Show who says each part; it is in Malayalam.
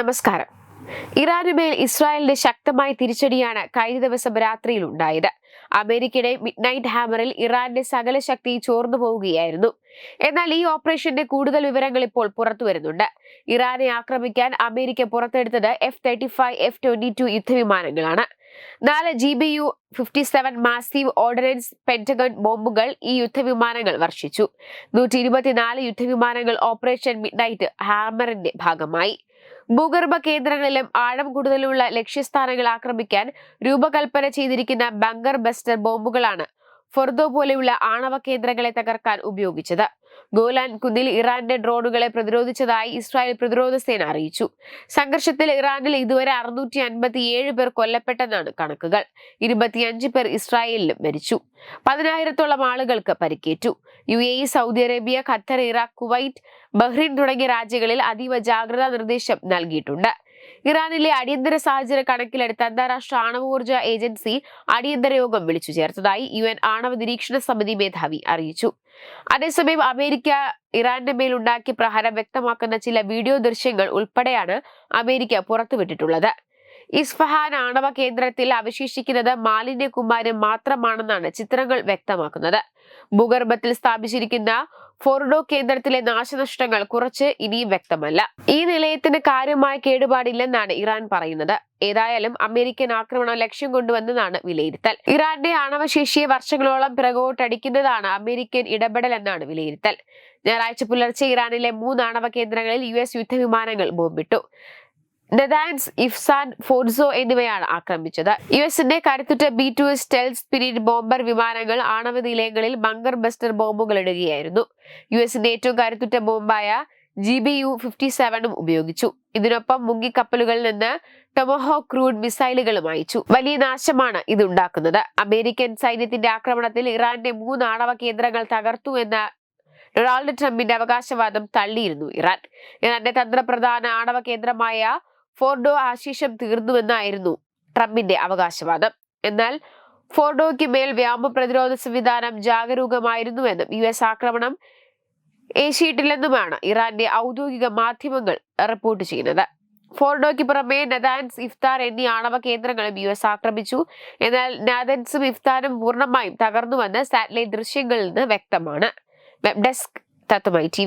Speaker 1: നമസ്കാരം. ഇറാനുമേൽ ഇസ്രായേലിന്റെ ശക്തമായ തിരിച്ചടിയാണ് കഴിഞ്ഞ ദിവസം രാത്രിയിൽ ഉണ്ടായത്. അമേരിക്കയുടെ മിഡ് നൈറ്റ് ഹാമറിൽ ഇറാന്റെ സകല ശക്തി ചോർന്നു പോവുകയായിരുന്നു. എന്നാൽ ഈ ഓപ്പറേഷന്റെ കൂടുതൽ വിവരങ്ങൾ ഇപ്പോൾ പുറത്തു വരുന്നുണ്ട്. ഇറാനെ ആക്രമിക്കാൻ America പുറത്തെടുത്തത് F thirty five F twenty two യുദ്ധവിമാനങ്ങളാണ്. നാല് G B U fifty seven massive ordnance Pentagon ബോംബുകൾ ഈ യുദ്ധവിമാനങ്ങൾ വർഷിച്ചു. നൂറ്റി ഇരുപത്തിനാല് യുദ്ധവിമാനങ്ങൾ ഓപ്പറേഷൻ മിഡ് നൈറ്റ് ഹാമറിന്റെ ഭാഗമായി. ഭൂഗർഭ കേന്ദ്രങ്ങളിലും ആഴം കൂടുതലുള്ള ലക്ഷ്യസ്ഥാനങ്ങൾ ആക്രമിക്കാൻ രൂപകൽപ്പന ചെയ്തിരിക്കുന്ന ബങ്കർ ബസ്റ്റർ ബോംബുകളാണ് ഫൊർദോ പോലെയുള്ള ആണവ കേന്ദ്രങ്ങളെ തകർക്കാൻ ഉപയോഗിച്ചത്. ഗോലാൻ കുന്നിൽ ഇറാന്റെ ഡ്രോണുകളെ പ്രതിരോധിച്ചതായി ഇസ്രായേൽ പ്രതിരോധ സേന അറിയിച്ചു. സംഘർഷത്തിൽ ഇറാനിൽ ഇതുവരെ അറുന്നൂറ്റി അൻപത്തിയേഴ് പേർ കൊല്ലപ്പെട്ടെന്നാണ് കണക്കുകൾ. ഇരുപത്തിയഞ്ച് പേർ ഇസ്രായേലിലും മരിച്ചു. പതിനായിരത്തോളം ആളുകൾക്ക് പരിക്കേറ്റു. U A Saudi Arabia Qatar Iraq Kuwait Bahrain തുടങ്ങിയ രാജ്യങ്ങളിൽ അതീവ ജാഗ്രതാ നിർദ്ദേശം നൽകിയിട്ടുണ്ട്. ഇറാനിലെ അടിയന്തര സാഹചര്യം കണക്കിലെടുത്ത് അന്താരാഷ്ട്ര ആണവോർജ ഏജൻസി അടിയന്തര യോഗം വിളിച്ചു ചേർത്തതായി യു എൻ ആണവ നിരീക്ഷണ സമിതി മേധാവി അറിയിച്ചു. അതേസമയം അമേരിക്ക ഇറാന്റെ മേൽ ഉണ്ടാക്കിയ പ്രഹാരം വ്യക്തമാക്കുന്ന ചില വീഡിയോ ദൃശ്യങ്ങൾ ഉൾപ്പെടെയാണ് അമേരിക്ക പുറത്തുവിട്ടിട്ടുള്ളത്. ഇസ്ഫഹാൻ ആണവ കേന്ദ്രത്തിൽ അവശേഷിക്കുന്നത് മാലിന്യ കുമ്മാരം മാത്രമാണെന്നാണ് ചിത്രങ്ങൾ വ്യക്തമാക്കുന്നത്. ഭൂഗർഭത്തിൽ സ്ഥാപിച്ചിരിക്കുന്ന ഫോർഡോ കേന്ദ്രത്തിലെ നാശനഷ്ടങ്ങൾ കുറച്ച് ഇനിയും വ്യക്തമല്ല. ഈ നിലയത്തിന് കാര്യമായ കേടുപാടില്ലെന്നാണ് ഇറാൻ പറയുന്നത്. ഏതായാലും അമേരിക്കൻ ആക്രമണം ലക്ഷ്യം കൊണ്ടുവന്നതാണ് വിലയിരുത്തൽ. ഇറാന്റെ ആണവശേഷിയെ വർഷങ്ങളോളം പിറകോട്ടടിക്കുന്നതാണ് അമേരിക്കൻ ഇടപെടൽ എന്നാണ് വിലയിരുത്തൽ. ഞായറാഴ്ച പുലർച്ചെ ഇറാനിലെ മൂന്ന് ആണവ കേന്ദ്രങ്ങളിൽ യു എസ് യുദ്ധവിമാനങ്ങൾ ബോംബിട്ടു. നെതാൻസ് ഇഫ്സാൻ ഫോർസോ എന്നിവയാണ് ആക്രമിച്ചത്. യു എസിന്റെ കരുത്തുറ്റ B two S stealth spirit bomber വിമാനങ്ങൾ ആണവ നിലയങ്ങളിൽ ബങ്കർ ബസ്റ്റർ ബോംബുകൾ ഇടുകയായിരുന്നു. യു എസിന്റെ ഏറ്റവും കരുത്തുറ്റ ബോംബായ ജി ബി യു ഫിഫ്റ്റി സെവനും ഉപയോഗിച്ചു. ഇതിനൊപ്പം മുങ്ങിക്കപ്പലുകളിൽ നിന്ന് ടൊമഹോ ക്രൂഡ് മിസൈലുകളും അയച്ചു. വലിയ നാശമാണ് ഇതുണ്ടാക്കുന്നത് അമേരിക്കൻ സൈന്യത്തിന്റെ ആക്രമണത്തിൽ ഇറാന്റെ മൂന്ന് ആണവ കേന്ദ്രങ്ങൾ തകർത്തു എന്ന ഡൊണാൾഡ് ട്രംപിന്റെ അവകാശവാദം തള്ളിയിരുന്നു ഇറാൻ. ഇറാന്റെ തന്ത്രപ്രധാന ആണവ കേന്ദ്രമായ ഫോർഡോ ആശീഷം തീർന്നുവെന്നായിരുന്നു ട്രംപിന്റെ അവകാശവാദം. എന്നാൽ ഫോർഡോയ്ക്ക് മേൽ വ്യാമ പ്രതിരോധ സംവിധാനം ജാഗരൂകമായിരുന്നുവെന്നും യു എസ് ആക്രമണം ഏശിയിട്ടില്ലെന്നുമാണ് ഇറാന്റെ ഔദ്യോഗിക മാധ്യമങ്ങൾ റിപ്പോർട്ട് ചെയ്യുന്നത്. ഫോർഡോയ്ക്ക് പുറമെ നദാൻസ് ഇഫ്താർ എന്നീ ആണവ കേന്ദ്രങ്ങളും യു എസ് ആക്രമിച്ചു. എന്നാൽ നദൻസും ഇഫ്താനും പൂർണമായും തകർന്നുവെന്ന് സാറ്റലൈറ്റ് ദൃശ്യങ്ങളിൽ നിന്ന് വ്യക്തമാണ്. Web desk തത്വമായി T